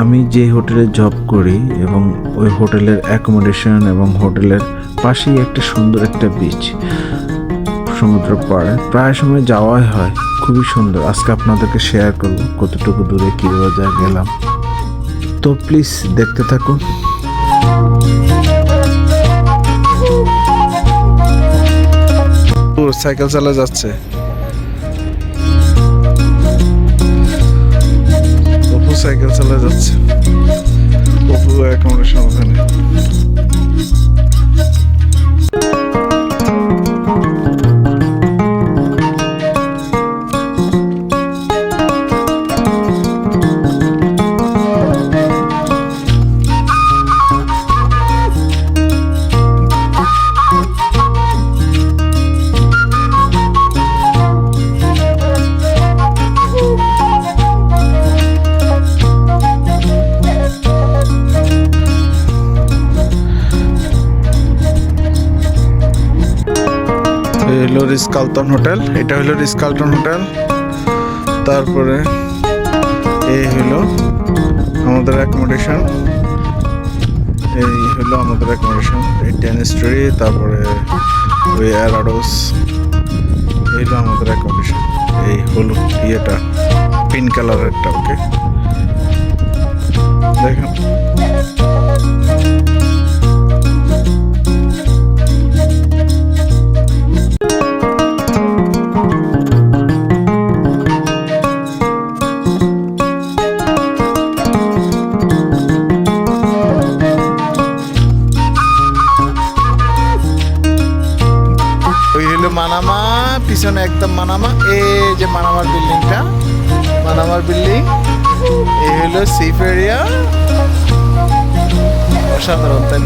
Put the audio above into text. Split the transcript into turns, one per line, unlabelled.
আমি যে হোটেলে জব করি এবং ওই হোটেলের অ্যাকোমোডেশন এবং হোটেলের পাশেই একটা সুন্দর একটা বিচ সমুদ্র পাড়ে, প্রায় সময় যাওয়াই হয়। খুবই সুন্দর। আজকে আপনাদেরকে শেয়ার করব কতটুকু দূরে, কীভাবে যা গেলাম। তো প্লিজ দেখতে থাকুন। সাইকেল চালা যাচ্ছে। সাইকেল চালা যাচ্ছে। অপু অ্যাকোমোডেশন ওখানে। হলো রিসকালটন হোটেল, এটা হলো রিসকালটন হোটেল। তারপরে এই হলো আমাদের অ্যাকোমোডেশন এই হলো আমাদের অ্যাকোমোডেশন এই টেন স্টোরি তারপরে ওই অ্যারাডোস এই হলো আমাদের অ্যাকোমোডেশন এই হলো ইয়েটা পিঙ্ক কালারেরটা ওকে মানামা, পিছনে একদম মানামা, এই যে মানামার বিল্ডিংটা মানামার বিল্ডিং, এই হলো সিফ এরিয়া অসাধারণ, তাই?